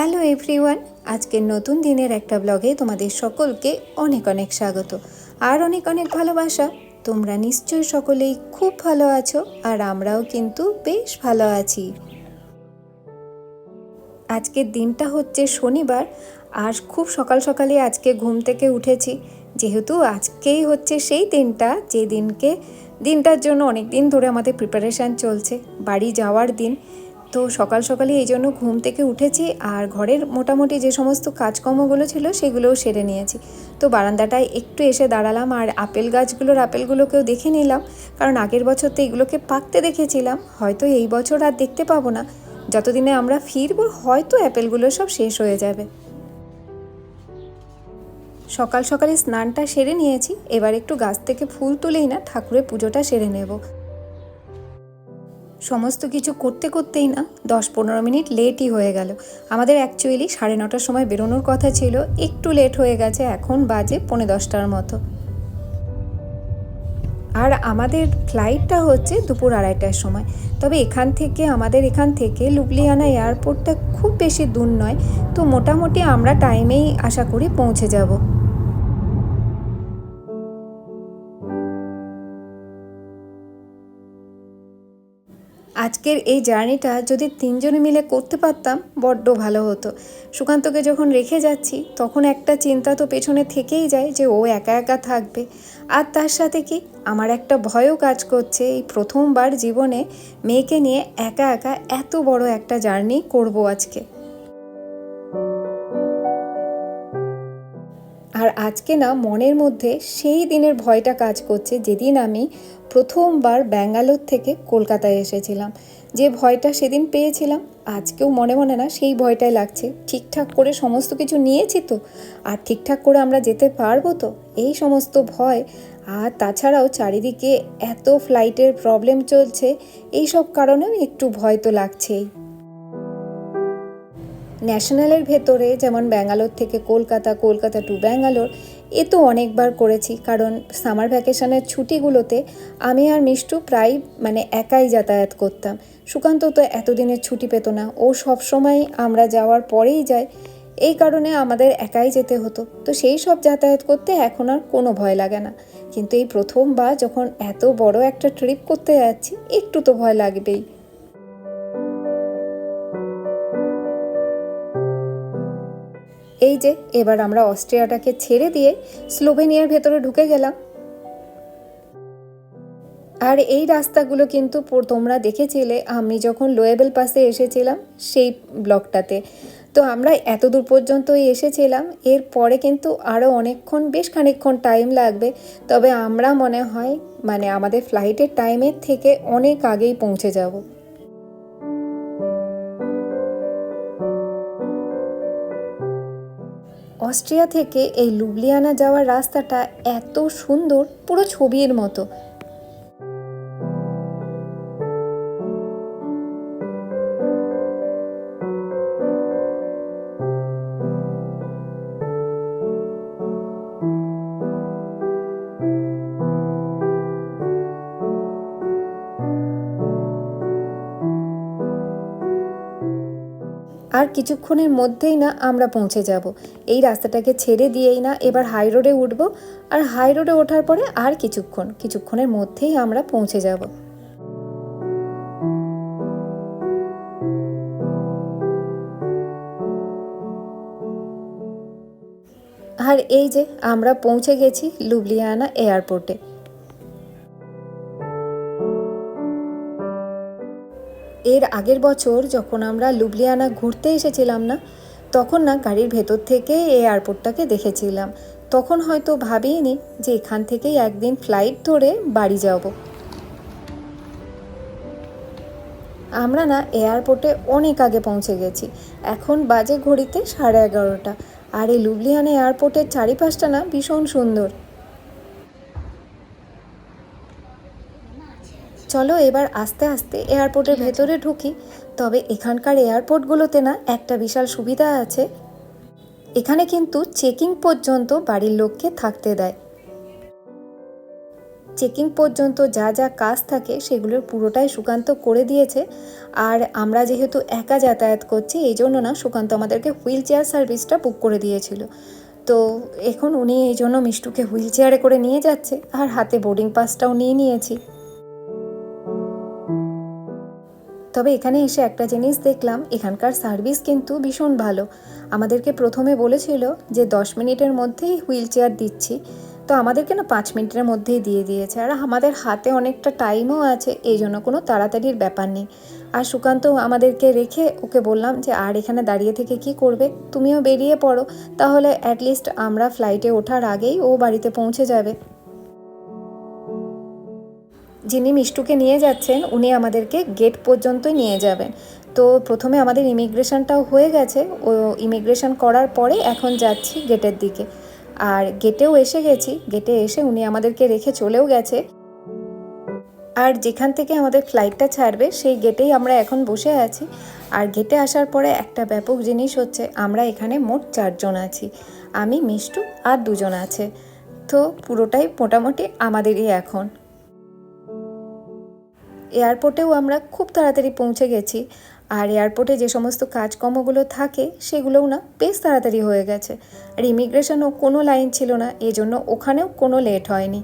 Hello everyone আজকের নতুন দিনের একটা ব্লগে তোমাদের সকলকে অনেক অনেক স্বাগত। আর অনেক অনেক ভালোবাসা। তোমরা নিশ্চয়ই সকলেই খুব ভালো আছো আর আমরাও কিন্তু বেশ ভালো আছি। আজকের দিনটা হচ্ছে শনিবার আর খুব সকাল সকালে আজকে ঘুম থেকে উঠেছি। যেহেতু আজকেই হচ্ছে সেই দিনটা যে দিনকে দিনটার জন্য অনেক দিন ধরে আমাদের প্রিপারেশান চলছে। বাড়ি যাওয়ার দিন। তো সকাল সকালে এই জন্য ঘুম থেকে উঠেছি আর ঘরের মোটামুটি যে সমস্ত কাজকর্মগুলো ছিল সেগুলোও সেরে নিয়েছি। তো বারান্দাটায় একটু এসে দাঁড়ালাম আর আপেল গাছগুলোর আপেলগুলোকেও দেখে নিলাম। কারণ আগের বছর তো এগুলোকে পাকতে দেখেছিলাম। হয়তো এই বছর আর দেখতে পাবো না। যতদিনে আমরা ফিরবো, হয়তো অ্যাপেলগুলো সব শেষ হয়ে যাবে। সকাল সকালে স্নানটা সেরে নিয়েছি। এবার একটু গাছ থেকে ফুল তুলেই না, ঠাকুরের পুজোটা সেরে নেব। সমস্ত কিছু করতে করতেই না দশ পনেরো মিনিট লেটই হয়ে গেল। আমাদের অ্যাকচুয়ালি সাড়ে নটার সময় বেরোনোর কথা ছিল, একটু লেট হয়ে গেছে, এখন বাজে পৌনে দশটার মতো। আর আমাদের ফ্লাইটটা হচ্ছে দুপুর আড়াইটার সময়। তবে এখান থেকে, আমাদের এখান থেকে লুবলিয়ানা এয়ারপোর্টটা খুব বেশি দূর নয়। তো মোটামুটি আমরা টাইমেই আশা করি পৌঁছে যাব। আজকের এই জার্নিটা যদি তিনজনে মিলে করতে পারতাম, বড্ড ভালো হতো। সুকান্তকে যখন রেখে যাচ্ছি, তখন একটা চিন্তা তো পেছনে থেকেই যায় যে ও একা একা থাকবে। আর তার সাথে কি আমার একটা ভয়ও কাজ করছে এই প্রথমবার জীবনে মেয়েকে নিয়ে একা একা এত বড় একটা জার্নি করব আজকে। আর আজকে না মনের মধ্যে সেই দিনের ভয়টা কাজ করছে যেদিন আমি প্রথমবার ব্যাঙ্গালোর থেকে কলকাতায় এসেছিলাম। যে ভয়টা সেদিন পেয়েছিলাম, আজকেও মনে মনে না সেই ভয়টাই লাগছে। ঠিকঠাক করে সমস্ত কিছু নিয়েছি তো, আর ঠিকঠাক করে আমরা যেতে পারব তো? এই সমস্ত ভয়, আর তাছাড়াও চারিদিকে এত ফ্লাইটের প্রবলেম চলছে এই সব কারণেও একটু ভয় তো লাগছেই। ন্যাশনালের ভেতরে, যেমন ব্যাঙ্গালোর থেকে কলকাতা কলকাতা টু ব্যাঙ্গালোর, এ তো অনেকবার করেছি। কারণ সামার ভ্যাকেশনের ছুটিগুলোতে আমি আর মিষ্টু প্রায় মানে একাই যাতায়াত করতাম। সুকান্ত তো এতদিনের ছুটি পেত না। ও সবসময় আমরা যাওয়ার পরেই যায়। এই কারণে আমাদের একাই যেতে হতো। তো সেই সব যাতায়াত করতে এখন আর কোনো ভয় লাগে না। কিন্তু এই প্রথমবার যখন এত বড় একটা ট্রিপ করতে যাচ্ছি, একটু তো ভয় লাগবেই। এই যে, এবার আমরা অস্ট্রিয়াটাকে ছেড়ে দিয়ে স্লোভেনিয়ার ভেতরে ঢুকে গেলাম। আর এই রাস্তাগুলো কিন্তু তোমরা দেখেছিলে, আমি যখন লোয়েবেল পাসে এসেছিলাম সেই ব্লকটাতে। তো আমরা এত দূর পর্যন্তই এসেছিলাম এরপরে কিন্তু আরও অনেকক্ষণ, বেশ খানিকক্ষণ টাইম লাগবে। তবে আমরা মনে হয় মানে আমাদের ফ্লাইটের টাইমের থেকে অনেক আগেই পৌঁছে যাব। অস্ট্রিয়া থেকে এই লুবলিয়ানা যাওয়ার রাস্তাটা এত সুন্দর পুরো ছবির মতো। আর কিছুক্ষণের মধ্যেই না আমরা পৌঁছে যাব। এই রাস্তাটাকে ছেড়ে দিয়েই না এবার হাই রোডে উঠবো। আর হাই রোডে ওঠার পরে আর কিছুক্ষণ, কিছুক্ষণের মধ্যেই আমরা পৌঁছে যাব। আর এই যে আমরা পৌঁছে গেছি লুবলিয়ানা এয়ারপোর্টে। এর আগের বছর যখন আমরা লুবলিয়ানা ঘুরতে এসেছিলাম না, তখন না গাড়ির ভেতর থেকে এই এয়ারপোর্টটাকে দেখেছিলাম। তখন হয়তো ভাবিনি যে এখান থেকেই একদিন ফ্লাইট ধরে বাড়ি যাব। আমরা না এয়ারপোর্টে অনেক আগে পৌঁছে গেছি। এখন বাজে ঘড়িতে সাড়ে এগারোটা। আর এই লুবলিয়ানা এয়ারপোর্টের চারিপাশটা না ভীষণ সুন্দর। চলো এবার আস্তে আস্তে এয়ারপোর্টের ভেতরে ঢুকি। তবে এখানকার এয়ারপোর্টগুলোতে না একটা বিশাল সুবিধা আছে। এখানে কিন্তু চেকিং পর্যন্ত বাড়ির লোককে থাকতে দেয়। চেকিং পর্যন্ত যা যা কাজ থাকে সেগুলোর পুরোটাই সুকান্ত করে দিয়েছে। আর আমরা যেহেতু একা যাতায়াত করছি এই জন্য না সুকান্ত আমাদেরকে হুইল চেয়ার সার্ভিসটা বুক করে দিয়েছিল। তো এখন উনি এই জন্য মিষ্টুকে হুইল চেয়ারে করে নিয়ে যাচ্ছে। আর হাতে বোর্ডিং পাসটাও নিয়ে নিয়েছি। তবে এখানে এসে একটা জিনিস দেখলাম, এখানকার সার্ভিস কিন্তু ভীষণ ভালো। আমাদেরকে প্রথমে বলেছিল যে দশ মিনিটের মধ্যেই হুইল চেয়ার দিচ্ছি। তো আমাদেরকে না পাঁচ মিনিটের মধ্যেই দিয়ে দিয়েছে। আর আমাদের হাতে অনেকটা টাইমও আছে, এই জন্য কোনো তাড়াতাড়ির ব্যাপার নেই। আর সুকান্ত আমাদেরকে রেখে ওকে বললাম যে, আর এখানে দাঁড়িয়ে থেকে কি করবে? তুমিও বেরিয়ে পড়ো। তাহলে অ্যাটলিস্ট আমরা ফ্লাইটে ওঠার আগেই ও বাড়িতে পৌঁছে যাবে। যিনি মিষ্টুকে নিয়ে যাচ্ছেন, উনি আমাদেরকে গেট পর্যন্তই নিয়ে যাবেন। তো প্রথমে আমাদের ইমিগ্রেশনটাও হয়ে গেছে। ও ইমিগ্রেশন করার পরে এখন যাচ্ছি গেটের দিকে। আর গেটেও এসে গেছি। গেটে এসে উনি আমাদেরকে রেখে চলেও গেছে। আর যেখান থেকে আমাদের ফ্লাইটটা ছাড়বে, সেই গেটেই আমরা এখন বসে আছি। আর গেটে আসার পরে একটা ব্যাপক জিনিস হচ্ছে, আমরা এখানে মোট চারজন আছি। আমি, মিষ্টু আর দুজন আছে। তো পুরোটাই মোটামুটি আমাদেরই এখন। এয়ারপোর্টেও আমরা খুব তাড়াতাড়ি পৌঁছে গেছি। আর এয়ারপোর্টে যে সমস্ত কাজকর্মগুলো থাকে, সেগুলোও না বেশ তাড়াতাড়ি হয়ে গেছে। আর ইমিগ্রেশনও কোনো লাইন ছিল না এই জন্য ওখানেও কোনো লেট হয়নি।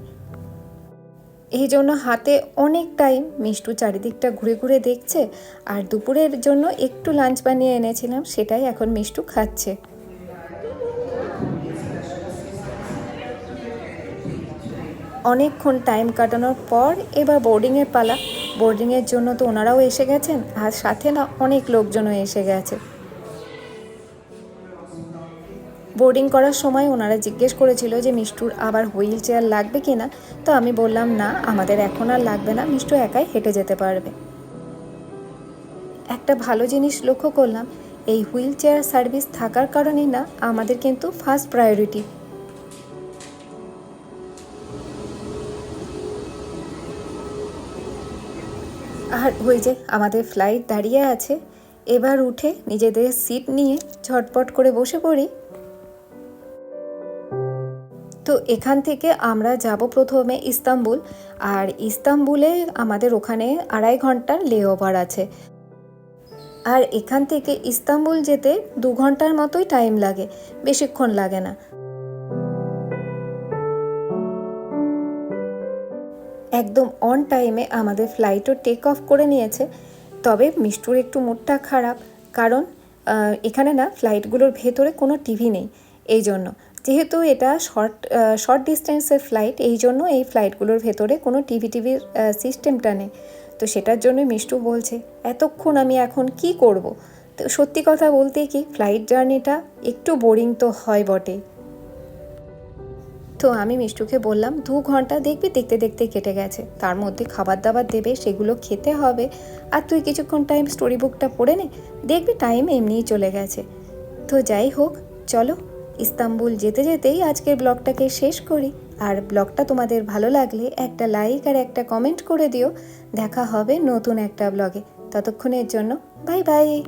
এই জন্য হাতে অনেক টাইম মিষ্টু চারিদিকটা ঘুরে ঘুরে দেখছে, আর দুপুরের জন্য একটু লাঞ্চ বানিয়ে এনেছিলাম, সেটাই এখন মিষ্টু খাচ্ছে। অনেকক্ষণ টাইম কাটানোর পর এবার বোর্ডিংয়ের পালা বোর্ডিংয়ের জন্য তো ওনারাও এসে গেছেন, আর সাথে না অনেক লোকজনও এসে গেছে। বোর্ডিং করার সময় ওনারা জিজ্ঞেস করেছিল যে, মিষ্টুর আবার হুইল চেয়ার লাগবে কি না? তো আমি বললাম, না, আমাদের এখন আর লাগবে না, মিষ্টু একাই হেঁটে যেতে পারবে। একটা ভালো জিনিস লক্ষ্য করলাম, এই হুইল চেয়ার সার্ভিস থাকার কারণেই না, আমাদের কিন্তু ফার্স্ট প্রায়োরিটি। আর ওই যে আমাদের ফ্লাইট দাঁড়িয়ে আছে, এবার উঠে নিজেদের সিট নিয়ে ঝটপট করে বসে পড়ি। তো এখান থেকে আমরা যাব প্রথমে ইস্তাম্বুল, আর ইস্তাম্বুলে আমাদের ওখানে আড়াই ঘণ্টার লে আছে। আর এখান থেকে ইস্তাম্বুল যেতে দু ঘণ্টার মতোই টাইম লাগে, বেশিক্ষণ লাগে না। একদম অন টাইমে আমাদের ফ্লাইটও টেক অফ করে নিয়েছে। তবে মিষ্টুর একটু মুডটা খারাপ, কারণ এখানে না ফ্লাইটগুলোর ভেতরে কোনো টিভি নেই। এই জন্য, যেহেতু এটা শর্ট শর্ট ডিস্টেন্সের ফ্লাইট এই জন্য এই ফ্লাইটগুলোর ভেতরে কোনো টিভি টিভির সিস্টেমটা নেই। তো সেটার জন্য মিষ্টু বলছে, এতক্ষণ আমি এখন কি করব? তো সত্যি কথা বলতে কি ফ্লাইট জার্নিটা একটু বোরিং তো হয় বটে তো আমি মিষ্টুকে বললাম, দু ঘণ্টা দেখবি দেখতে দেখতে কেটে গেছে। তার মধ্যে খাবার দাবার দেবে, সেগুলো খেতে হবে। আর তুই কিছুক্ষণ টাইম স্টোরি বুকটা পড়ে নে, দেখবি টাইম এমনিই চলে গেছে। তো যাই হোক, চলো, ইস্তাম্বুল যেতে যেতেই আজকের ব্লগটাকে শেষ করি। আর ব্লগটা তোমাদের ভালো লাগলে একটা লাইক আর একটা কমেন্ট করে দিও। দেখা হবে নতুন একটা ব্লগে। ততক্ষণের জন্য বাই বাই